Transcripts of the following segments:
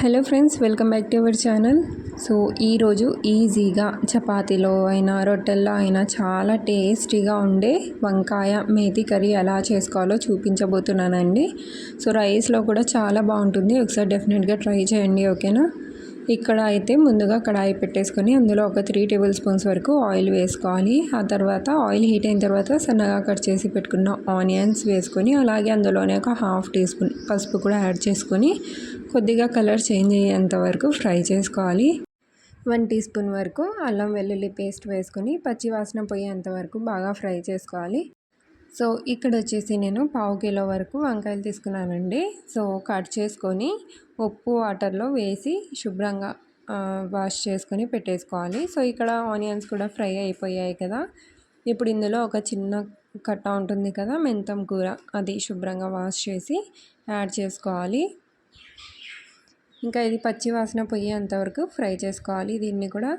Hello friends welcome back to our channel. So ఈరోజు ఈజీగా చపాతీలో అయినా రొట్టెల్లో అయినా చాలా టేస్టీగా ఉండే వంకాయ మేతి కర్రీ ఎలా చేసుకోవాలో చూపించబోతున్నానండి. సో రైస్లో కూడా చాలా బాగుంటుంది. ఒకసారి డెఫినెట్గా ట్రై చేయండి ఓకేనా? ఇక్కడ అయితే ముందుగా కడాయి పెట్టేసుకొని అందులో ఒక త్రీ టేబుల్ స్పూన్స్ వరకు ఆయిల్ వేసుకోవాలి. ఆ తర్వాత ఆయిల్ హీట్ అయిన తర్వాత సన్నగా కట్ చేసి పెట్టుకున్న ఆనియన్స్ వేసుకొని అలాగే అందులోనే ఒక హాఫ్ టీ స్పూన్ పసుపు కూడా యాడ్ చేసుకొని కొద్దిగా కలర్ చేంజ్ అయ్యేంత వరకు ఫ్రై చేసుకోవాలి. వన్ టీ స్పూన్ వరకు అల్లం వెల్లుల్లి పేస్ట్ వేసుకొని పచ్చి వాసన పోయేంత వరకు బాగా ఫ్రై చేసుకోవాలి. సో ఇక్కడ వచ్చేసి నేను పావు కిలో వరకు వంకాయలు తీసుకున్నానండి. సో కట్ చేసుకొని ఉప్పు వాటర్లో వేసి శుభ్రంగా వాష్ చేసుకొని పెట్టేసుకోవాలి. సో ఇక్కడ ఆనియన్స్ కూడా ఫ్రై అయిపోయాయి కదా. ఇప్పుడు ఇందులో ఒక చిన్న కట్ట ఉంటుంది కదా మెంతం కూర అది శుభ్రంగా వాష్ చేసి యాడ్ చేసుకోవాలి. ఇంకా ఇది పచ్చి వాసన పోయేంతవరకు ఫ్రై చేసుకోవాలి. దీన్ని కూడా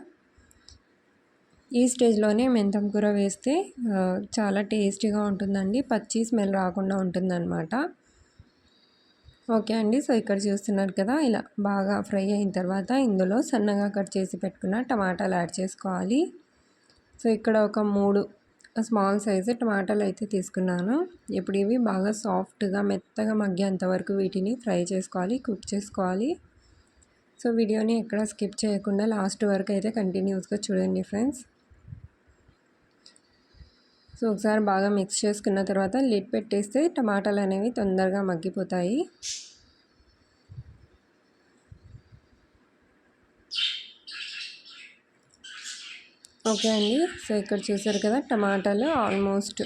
ఈ స్టేజ్లోనే మెంతం కూర వేస్తే చాలా టేస్టీగా ఉంటుందండి. పచ్చి స్మెల్ రాకుండా ఉంటుందన్నమాట. ఓకే అండి. సో ఇక్కడ చూస్తున్నారు కదా ఇలా బాగా ఫ్రై అయిన తర్వాత ఇందులో సన్నగా కట్ చేసి పెట్టుకున్న టమాటాలు యాడ్ చేసుకోవాలి. సో ఇక్కడ ఒక మూడు స్మాల్ సైజు టమాటాలు అయితే తీసుకున్నాను. ఇప్పుడు ఇవి బాగా సాఫ్ట్గా మెత్తగా మగ్గేంత వరకు వీటిని ఫ్రై చేసుకోవాలి కుక్ చేసుకోవాలి. సో వీడియోని ఎక్కడ స్కిప్ చేయకుండా లాస్ట్ వరకు అయితే కంటిన్యూస్గా చూడండి ఫ్రెండ్స్. సో ఒకసారి బాగా మిక్స్ చేసుకున్న తర్వాత లిడ్ పెట్టేస్తే టమాటాలు అనేవి తొందరగా మగ్గిపోతాయి. ఓకే అండి. సో ఇక్కడ చూసారు కదా టమాటాలు ఆల్మోస్ట్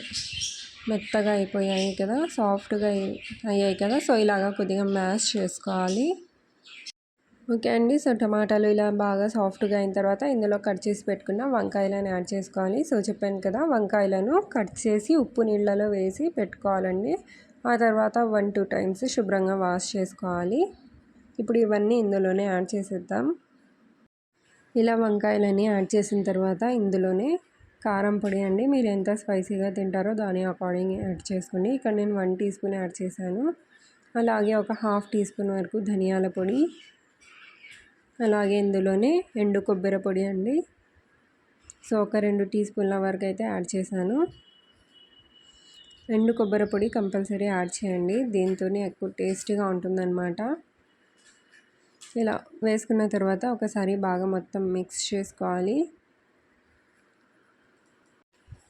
మెత్తగా అయిపోయాయి కదా సాఫ్ట్గా అయ్యాయి కదా. సో ఇలాగా కొద్దిగా మ్యాష్ చేసుకోవాలి. ఓకే అండి. సో టమాటాలు ఇలా బాగా సాఫ్ట్గా అయిన తర్వాత ఇందులో కట్ చేసి పెట్టుకున్న వంకాయలను యాడ్ చేసుకోవాలి. సో చెప్పాను కదా వంకాయలను కట్ చేసి ఉప్పు నీళ్ళలో వేసి పెట్టుకోవాలండి. ఆ తర్వాత వన్ టూ టైమ్స్ శుభ్రంగా వాష్ చేసుకోవాలి. ఇప్పుడు ఇవన్నీ ఇందులోనే యాడ్ చేసేద్దాం. ఇలా వంకాయలన్నీ యాడ్ చేసిన తర్వాత ఇందులోనే కారం పొడి అండి. మీరు ఎంత స్పైసీగా తింటారో దాని అకార్డింగ్ యాడ్ చేసుకోండి. ఇక్కడ నేను వన్ టీ స్పూన్ యాడ్ చేశాను. అలాగే ఒక హాఫ్ టీ స్పూన్ వరకు ధనియాల పొడి అలాగే ఇందులోనే ఎండు కొబ్బరి పొడి అండి. సో ఒక రెండు టీ స్పూన్ల వరకు అయితే యాడ్ చేశాను. ఎండు కొబ్బరి పొడి కంపల్సరీ యాడ్ చేయండి. దీంతోనే ఎక్కువ టేస్టీగా ఉంటుందన్నమాట. ఇలా వేసుకున్న తర్వాత ఒకసారి బాగా మొత్తం మిక్స్ చేసుకోవాలి.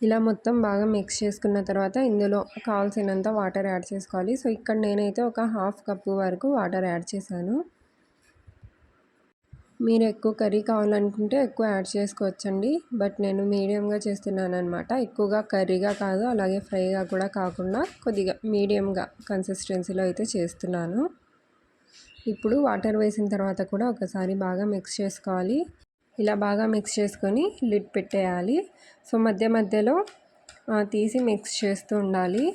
ఇలా మొత్తం బాగా మిక్స్ చేసుకున్న తర్వాత ఇందులో కావాల్సినంత వాటర్ యాడ్ చేసుకోవాలి. సో ఇక్కడ నేనైతే ఒక హాఫ్ కప్పు వరకు వాటర్ యాడ్ చేశాను. మీరు ఎక్కువ కర్రీ కావాలనుకుంటే ఎక్కువ యాడ్ చేసుకోవచ్చండి. బట్ నేను మీడియంగా చేస్తున్నాను అనమాట ఎక్కువగా కర్రీగా కాదు అలాగే ఫ్రైగా కూడా కాకుండా కొద్దిగా మీడియంగా కన్సిస్టెన్సీలో అయితే చేస్తున్నాను. ఇప్పుడు వాటర్ వేసిన తర్వాత కూడా ఒకసారి బాగా మిక్స్ చేసుకోవాలి. ఇలా బాగా మిక్స్ చేసుకొని లిడ్ పెట్టేయాలి. సో మధ్య మధ్యలో తీసి మిక్స్ చేస్తూ ఉండాలి.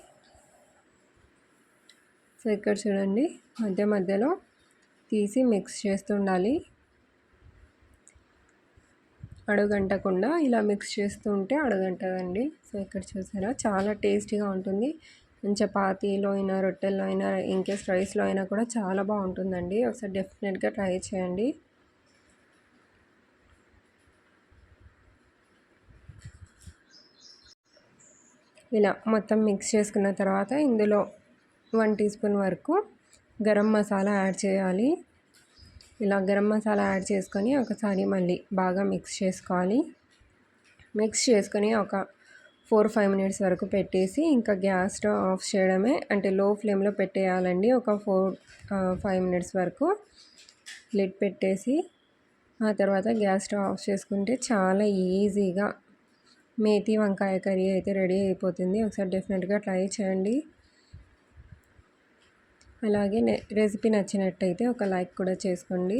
సో ఇక్కడ చూడండి. మధ్య మధ్యలో తీసి మిక్స్ చేస్తూ ఉండాలి. అడుగంటకుండా ఇలా మిక్స్ చేస్తూ ఉంటే అడుగంటదండి. సో ఇక్కడ చూసారా? చాలా టేస్టీగా ఉంటుంది. చపాతీలో అయినా రొట్టెల్లో అయినా ఇంకేస్ రైస్లో అయినా కూడా చాలా బాగుంటుందండి. ఒకసారి డెఫినెట్గా ట్రై చేయండి. ఇలా మొత్తం మిక్స్ చేసుకున్న తర్వాత ఇందులో వన్ టీ స్పూన్ వరకు గరం మసాలా యాడ్ చేయాలి. ఇలా గరం మసాలా యాడ్ చేసుకొని ఒకసారి మళ్ళీ బాగా మిక్స్ చేసుకోవాలి. మిక్స్ చేసుకొని ఒక ఫోర్ ఫైవ్ మినిట్స్ వరకు పెట్టేసి ఇంకా గ్యాస్ స్టవ్ ఆఫ్ చేయడమే. అంటే లో ఫ్లేమ్లో పెట్టేయాలండి. ఒక ఫోర్ ఫైవ్ మినిట్స్ వరకు లిడ్ పెట్టేసి ఆ తర్వాత గ్యాస్ స్టవ్ ఆఫ్ చేసుకుంటే చాలా ఈజీగా మేతి వంకాయ కర్రీ అయితే రెడీ అయిపోతుంది. ఒకసారి డెఫినెట్గా ట్రై చేయండి. అలాగే రెసిపీ నచ్చినట్టయితే ఒక లైక్ కూడా చేసుకోండి.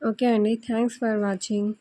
ఓకే అండి. Thanks for watching.